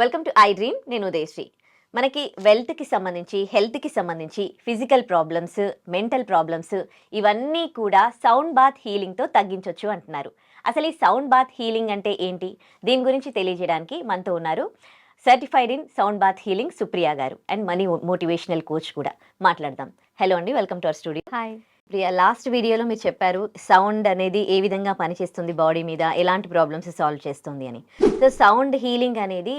Welcome to I dream నేను ఉదయశ్రీ. మనకి వెల్త్కి సంబంధించి హెల్త్కి సంబంధించి ఫిజికల్ ప్రాబ్లమ్స్ మెంటల్ ప్రాబ్లమ్స్ ఇవన్నీ కూడా సౌండ్ బాత్ హీలింగ్తో తగ్గించవచ్చు అంటున్నారు. అసలు ఈ సౌండ్ బాత్ హీలింగ్ అంటే ఏంటి? దీని గురించి తెలియజేయడానికి మనతో ఉన్నారు certified in sound bath healing Supriya గారు అండ్ మనీ మోటివేషనల్ కోచ్ కూడా. మాట్లాడదాం. హలో అండి welcome to our studio hi Priya last వీడియోలో మీరు చెప్పారు సౌండ్ అనేది ఏ విధంగా పనిచేస్తుంది బాడీ మీద ఎలాంటి ప్రాబ్లమ్స్ సాల్వ్ చేస్తుంది అని. సో సౌండ్ హీలింగ్ అనేది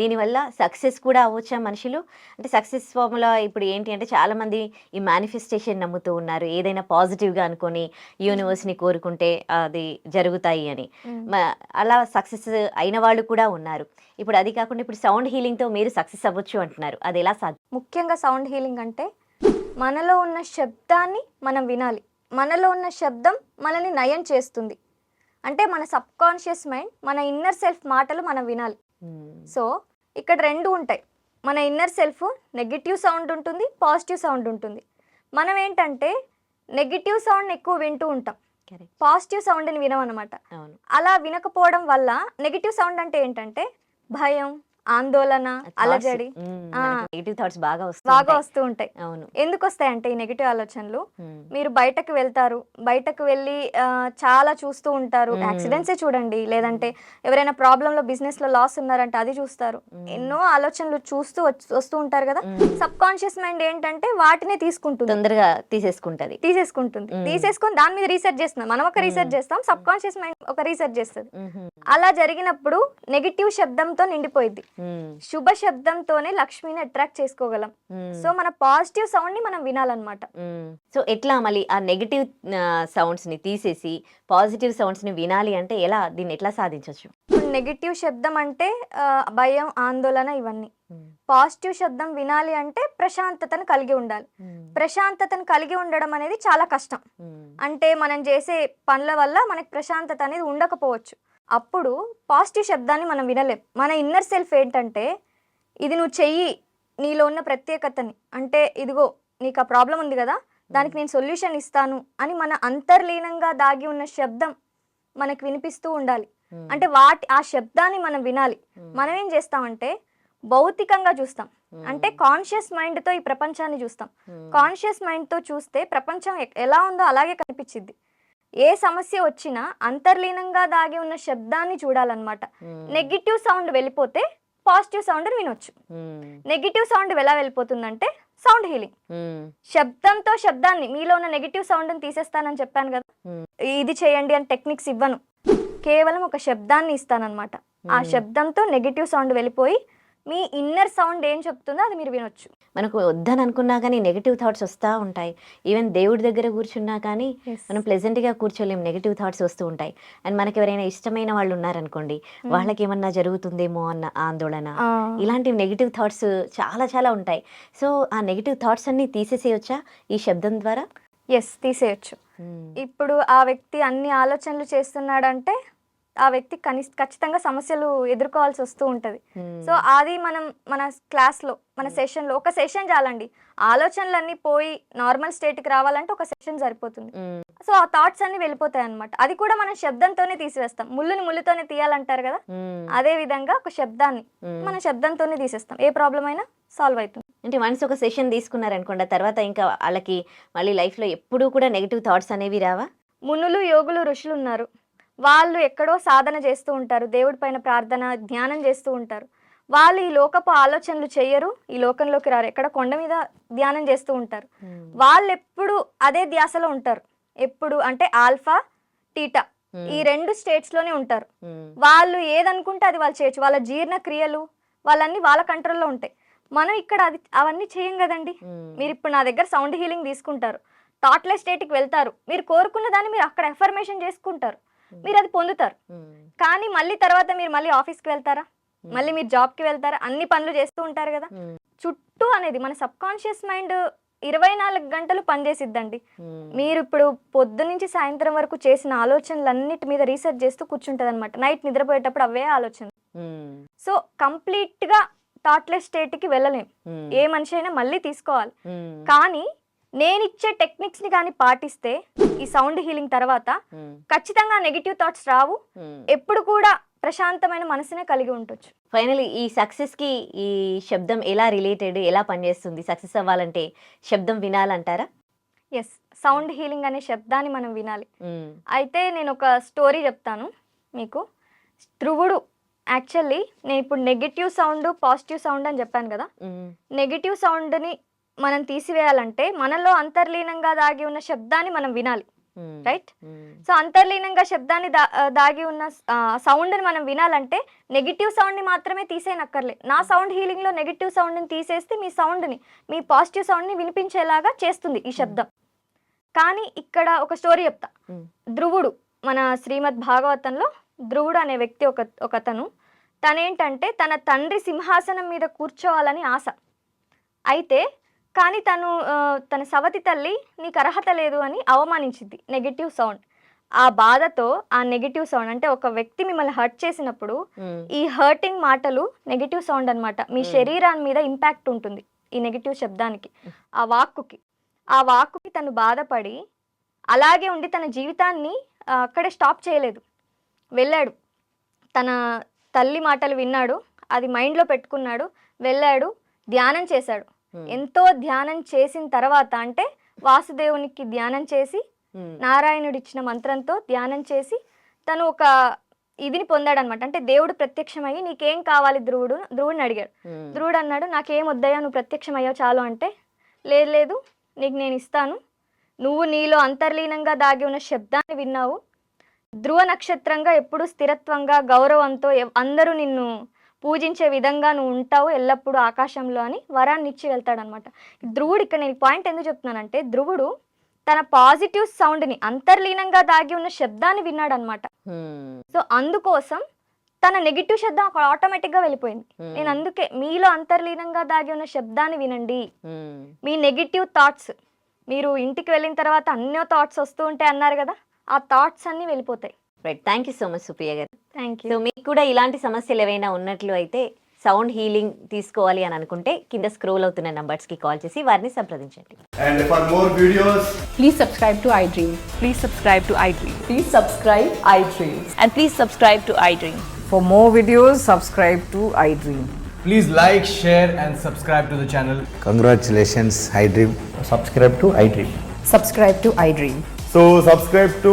దీనివల్ల సక్సెస్ కూడా అవ్వచ్చా మనుషులు? అంటే సక్సెస్ ఫార్ములా ఇప్పుడు ఏంటి అంటే చాలామంది ఈ మేనిఫెస్టేషన్ నమ్ముతూ ఉన్నారు ఏదైనా పాజిటివ్గా అనుకొని యూనివర్స్ని కోరుకుంటే అది జరుగుతాయి అని. అలా సక్సెస్ అయిన వాళ్ళు కూడా ఉన్నారు. ఇప్పుడు అది కాకుండా ఇప్పుడు సౌండ్ హీలింగ్తో మీరు సక్సెస్ అవ్వచ్చు అంటున్నారు. అది ఎలా సాధ్యం? ముఖ్యంగా సౌండ్ హీలింగ్ అంటే మనలో ఉన్న శబ్దాన్ని మనం వినాలి. మనలో ఉన్న శబ్దం మనల్ని నయం చేస్తుంది. అంటే మన సబ్ కాన్షియస్ మైండ్ మన ఇన్నర్ సెల్ఫ్ మాటలు మనం వినాలి. సో ఇక్కడ రెండు ఉంటాయి. మన ఇన్నర్ సెల్ఫ్ నెగిటివ్ సౌండ్ ఉంటుంది పాజిటివ్ సౌండ్ ఉంటుంది. మనం ఏంటంటే నెగిటివ్ సౌండ్ ఎక్కువ వింటూ ఉంటాం. పాజిటివ్ సౌండ్ని వినమన్నమాట. అవును. అలా వినకపోవడం వల్ల నెగిటివ్ సౌండ్ అంటే ఏంటంటే భయం ఆందోళన అలజడి. నెగిటివ్ థాట్స్ బాగా వస్తాయి బాగా వస్తూ ఉంటాయి అవును ఎందుకు వస్తాయంటే ఈ నెగిటివ్ ఆలోచనలు. మీరు బయటకు వెళ్తారు బయటకు వెళ్ళి చాలా చూస్తూ ఉంటారు. యాక్సిడెంట్సే చూడండి లేదంటే ఎవరైనా ప్రాబ్లమ్లో బిజినెస్లో లాస్ ఉన్నారంటే అది చూస్తారు. ఎన్నో ఆలోచనలు చూస్తూ వస్తూ ఉంటారు కదా. సబ్ కాన్షియస్ మైండ్ ఏంటంటే వాటినే తీసుకుంటుంది తొందరగా తీసేసుకుంటది తీసేసుకుంటుంది. తీసేసుకొని దాని మీద రీసెర్చ్ చేస్తున్నాం మనం ఒక రీసెర్చ్. చేస్తాం సబ్ కాన్షియస్ మైండ్ ఒక రీసెర్చ్ చేస్తుంది. అలా జరిగినప్పుడు నెగిటివ్ శబ్దంతో నిండిపోయింది. శుభ శబ్దంతోనే లక్ష్మిని అట్రాక్ట్ చేసుకోగలం. సో మన పాజిటివ్ సౌండ్ని మనం వినాలన్నమాట. సో ఎట్లా మళ్ళీ ఆ నెగిటివ్ సౌండ్స్ని తీసేసి పాజిటివ్ సౌండ్స్ని వినాలి అంటే ఎలా? దీన్ని ఎట్లా సాధించవచ్చు నెగిటివ్ శబ్దం అంటే భయం ఆందోళన ఇవన్నీ. పాజిటివ్ శబ్దం వినాలి అంటే ప్రశాంతతను కలిగి ఉండాలి. ప్రశాంతతను కలిగి ఉండడం అనేది చాలా కష్టం. అంటే మనం చేసే పనుల వల్ల మనకి ప్రశాంతత అనేది ఉండకపోవచ్చు. అప్పుడు పాజిటివ్ శబ్దాన్ని మనం వినలేం. మన ఇన్నర్ సెల్ఫ్ ఏంటంటే ఇది నువ్వు చెయ్యి నీలో ఉన్న ప్రత్యేకతని. అంటే ఇదిగో నీకు ఆ ప్రాబ్లం ఉంది కదా దానికి నేను సొల్యూషన్ ఇస్తాను అని మన అంతర్లీనంగా దాగి ఉన్న శబ్దం మనకి వినిపిస్తూ ఉండాలి. అంటే వాటి ఆ శబ్దాన్ని మనం వినాలి. మనం ఏం చేస్తామంటే భౌతికంగా చూస్తాం. అంటే కాన్షియస్ మైండ్తో ఈ ప్రపంచాన్ని చూస్తాం. కాన్షియస్ మైండ్తో చూస్తే ప్రపంచం ఎలా ఉందో అలాగే కనిపించింది ఏ సమస్య వచ్చినా అంతర్లీనంగా దాగి ఉన్న శబ్దాన్ని చూడాలన్నమాట. నెగిటివ్ సౌండ్ వెళ్ళిపోతే పాజిటివ్ సౌండ్ వినొచ్చు. నెగిటివ్ సౌండ్ ఎలా వెళ్ళిపోతుందంటే సౌండ్ హీలింగ్. శబ్దంతో శబ్దాన్ని మీలో ఉన్న నెగిటివ్ సౌండ్ని తీసేస్తానని చెప్పాను కదా. ఇది చేయండి అని టెక్నిక్స్ ఇవ్వను. కేవలం ఒక శబ్దాన్ని ఇస్తానన్నమాట. ఆ శబ్దంతో నెగిటివ్ సౌండ్ వెళ్ళిపోయి మీ ఇన్నర్ సౌండ్ ఏం చెప్తుందో అది మీరు వినొచ్చు. మనకు వద్దని అనుకున్నా కానీ నెగిటివ్ థాట్స్ వస్తూ ఉంటాయి. ఈవెన్ దేవుడి దగ్గర కూర్చున్నా కానీ మనం ప్లెజెంట్గా కూర్చోలేం నెగిటివ్ థాట్స్ వస్తూ ఉంటాయి. అండ్ మనకి ఎవరైనా ఇష్టమైన వాళ్ళు ఉన్నారనుకోండి వాళ్ళకి ఏమన్నా జరుగుతుందేమో అన్న ఆందోళన. ఇలాంటి నెగిటివ్ థాట్స్ చాలా చాలా ఉంటాయి. సో ఆ నెగిటివ్ థాట్స్ అన్ని తీసేసేయొచ్చా ఈ శబ్దం ద్వారా? ఎస్ తీసేయచ్చు. ఇప్పుడు ఆ వ్యక్తి అన్ని ఆలోచనలు చేస్తున్నాడంటే ఆ వ్యక్తి కని ఖచ్చితంగా సమస్యలు ఎదుర్కోవాల్సి వస్తూ ఉంటుంది. సో అది మనం మన క్లాస్లో మన సెషన్లో ఒక సెషన్ చాలండి. ఆలోచనలన్నీ పోయి నార్మల్ స్టేట్కి రావాలంటే ఒక సెషన్ సరిపోతుంది. సో ఆ థాట్స్ అన్ని వెళ్ళిపోతాయి అనమాట అది కూడా మనం శబ్దంతోనే తీసివేస్తాం. ముళ్ళుని ముళ్ళుతోనే తీయాలంటారు కదా? అదే విధంగా ఒక శబ్దాన్ని మన శబ్దంతోనే తీసేస్తాం. ఏ ప్రాబ్లం అయినా సాల్వ్ అవుతుంది అంటే వన్స్ ఒక సెషన్ తీసుకున్నారనుకోండి తర్వాత ఇంకా వాళ్ళకి మళ్ళీ లైఫ్లో ఎప్పుడూ కూడా నెగిటివ్ థాట్స్ అనేవి రావా? మునులు యోగులు ఋషులు ఉన్నారు. వాళ్ళు ఎక్కడో సాధన చేస్తూ ఉంటారు దేవుడి పైన ప్రార్థన ధ్యానం చేస్తూ ఉంటారు. వాళ్ళు ఈ లోకపు ఆలోచనలు చెయ్యరు ఈ లోకంలోకి రారు. ఎక్కడ కొండ మీద ధ్యానం చేస్తూ ఉంటారు. వాళ్ళు ఎప్పుడు అదే ధ్యాసలో ఉంటారు. ఎప్పుడు అంటే ఆల్ఫా టీటా ఈ రెండు స్టేట్స్లోనే ఉంటారు వాళ్ళు ఏదనుకుంటే అది వాళ్ళు చేయొచ్చు. వాళ్ళ జీర్ణ క్రియలు వాళ్ళన్నీ వాళ్ళ కంట్రోల్లో ఉంటాయి. మనం ఇక్కడ అది అవన్నీ చేయం కదండి. మీరు ఇప్పుడు నా దగ్గర సౌండ్ హీలింగ్ తీసుకుంటారు. థాట్లెస్ స్టేట్కి వెళ్తారు. మీరు కోరుకున్న దాన్ని మీరు అక్కడ ఎఫర్మేషన్ చేసుకుంటారు. మీరు అది పొందుతారు. కానీ మళ్ళీ తర్వాత మీరు మళ్ళీ ఆఫీస్కి వెళ్తారా? మళ్ళీ మీరు జాబ్కి వెళ్తారా? అన్ని పనులు చేస్తూ ఉంటారు కదా. చుట్టూ అనేది మన సబ్ కాన్షియస్ మైండ్ ఇరవై నాలుగు గంటలు పనిచేసిద్దండి. మీరు ఇప్పుడు పొద్దు నుంచి సాయంత్రం వరకు చేసిన ఆలోచనలన్నిటి మీద రీసెర్చ్ చేస్తూ కూర్చుంటది అనమాట నైట్ నిద్రపోయేటప్పుడు అవే ఆలోచన సో కంప్లీట్గా థాట్లెస్ స్టేట్కి వెళ్ళలేం. ఏ మనిషి అయినా మళ్ళీ తీసుకోవాలి. కానీ నేను ఇచ్చే టెక్నిక్స్ని కానీ పాటిస్తే ఈ సౌండ్ హీలింగ్ తర్వాత ఖచ్చితంగా నెగిటివ్ థాట్స్ రావు. ఎప్పుడు కూడా ప్రశాంతమైన మనసునే కలిగి ఉండొచ్చు. ఫైనల్ ఈ సక్సెస్కి ఈ శబ్దం ఎలా రిలేటెడ్ ఎలా పనిచేస్తుంది? సక్సెస్ అవ్వాలంటే శబ్దం వినాలంటారా? ఎస్ సౌండ్ హీలింగ్ అనే శబ్దాన్ని మనం వినాలి. అయితే నేను ఒక స్టోరీ చెప్తాను మీకు. ధ్రువుడు యాక్చువల్లీ నేను ఇప్పుడు నెగిటివ్ సౌండ్ పాజిటివ్ సౌండ్ అని చెప్పాను కదా. నెగిటివ్ సౌండ్ని మనం తీసివేయాలంటే మనలో అంతర్లీనంగా దాగి ఉన్న శబ్దాన్ని మనం వినాలి. రైట్. సో అంతర్లీనంగా శబ్దాన్ని దా దాగి ఉన్న సౌండ్ని మనం వినాలంటే నెగిటివ్ సౌండ్ని మాత్రమే తీసేయనక్కర్లే. నా సౌండ్ హీలింగ్లో నెగిటివ్ సౌండ్ని తీసేస్తే మీ సౌండ్ని మీ పాజిటివ్ సౌండ్ని వినిపించేలాగా చేస్తుంది ఈ శబ్దం. కానీ ఇక్కడ ఒక స్టోరీ చెప్తా. ధ్రువుడు మన శ్రీమద్ భాగవతంలో ధ్రువుడు అనే వ్యక్తి ఒక ఒక అతను తనేంటంటే తన తండ్రి సింహాసనం మీద కూర్చోవాలని ఆశ. అయితే కానీ తను తన సవతి తల్లి నీకు అర్హత లేదు అని అవమానించింది. నెగిటివ్ సౌండ్ ఆ బాధతో ఆ నెగిటివ్ సౌండ్ అంటే ఒక వ్యక్తి మిమ్మల్ని హర్ట్ చేసినప్పుడు. ఈ హర్టింగ్ మాటలు నెగిటివ్ సౌండ్ అన్నమాట. మీ శరీరాన్ని మీద ఇంపాక్ట్ ఉంటుంది ఈ నెగిటివ్ శబ్దానికి. ఆ వాక్కుకి. ఆ వాక్కుకి తను బాధపడి అలాగే ఉండి తన జీవితాన్ని అక్కడే స్టాప్ చేయలేదు. వెళ్ళాడు. తన తల్లి మాటలు విన్నాడు. అది మైండ్లో పెట్టుకున్నాడు. వెళ్ళాడు. ధ్యానం చేశాడు. ఎంతో ధ్యానం చేసిన తర్వాత అంటే వాసుదేవునికి ధ్యానం చేసి మ్మ్. నారాయణుడు ఇచ్చిన మంత్రంతో ధ్యానం చేసి తను ఒక ఇదిని పొందాడనమాట. అంటే దేవుడు ప్రత్యక్షమయ్యి నీకేం కావాలి ధ్రువుడు? ధ్రువుడిని అడిగాడు. మ్మ్. ధ్రువుడు అన్నాడు నాకేం వద్దయ్యా నువ్వు ప్రత్యక్షమయ్యావు చాలు అంటే లేదు లేదు నీకు నేను ఇస్తాను. నువ్వు నీలో అంతర్లీనంగా దాగి ఉన్న శబ్దాన్ని విన్నావు. ధ్రువ నక్షత్రంగా ఎప్పుడు స్థిరత్వంగా గౌరవంతో అందరూ నిన్ను పూజించే విధంగా నువ్వు ఉంటావు ఎల్లప్పుడూ ఆకాశంలో అని వరాన్ని ఇచ్చి వెళ్తాడనమాట ధ్రువుడు ఇక్కడ నేను పాయింట్ ఎందుకు చెప్తున్నానంటే ధ్రువుడు తన పాజిటివ్ సౌండ్ని అంతర్లీనంగా దాగి ఉన్న శబ్దాన్ని విన్నాడనమాట మ్మ్. సో అందుకోసం తన నెగిటివ్ శబ్దం అక్కడ ఆటోమేటిక్గా వెళ్ళిపోయింది మ్మ్. నేను అందుకే మీలో అంతర్లీనంగా దాగి ఉన్న శబ్దాన్ని వినండి. మీ నెగిటివ్ థాట్స్ మీరు ఇంటికి వెళ్ళిన తర్వాత అన్నో థాట్స్ వస్తూ ఉంటాయి అన్నారు కదా ఆ థాట్స్ అన్నీ వెళ్ళిపోతాయి thank you so much Supriya గారు. థ్యాంక్ యూ సో మీకు కూడా ఇలాంటి సమస్యలు ఏవైనా ఉన్నట్లు అయితే సౌండ్ హీలింగ్ తీసుకోవాలి అని అనుకుంటే కింద స్క్రోల్ అవుతున్న నంబర్స్కి కాల్ చేసి వారిని సంప్రదించండి. And for more videos please subscribe to iDream please subscribe to iDream please subscribe iDream and please subscribe to iDream for more videos subscribe to iDream please like share and subscribe to the channel congratulations iDream subscribe to iDream subscribe to iDream so subscribe to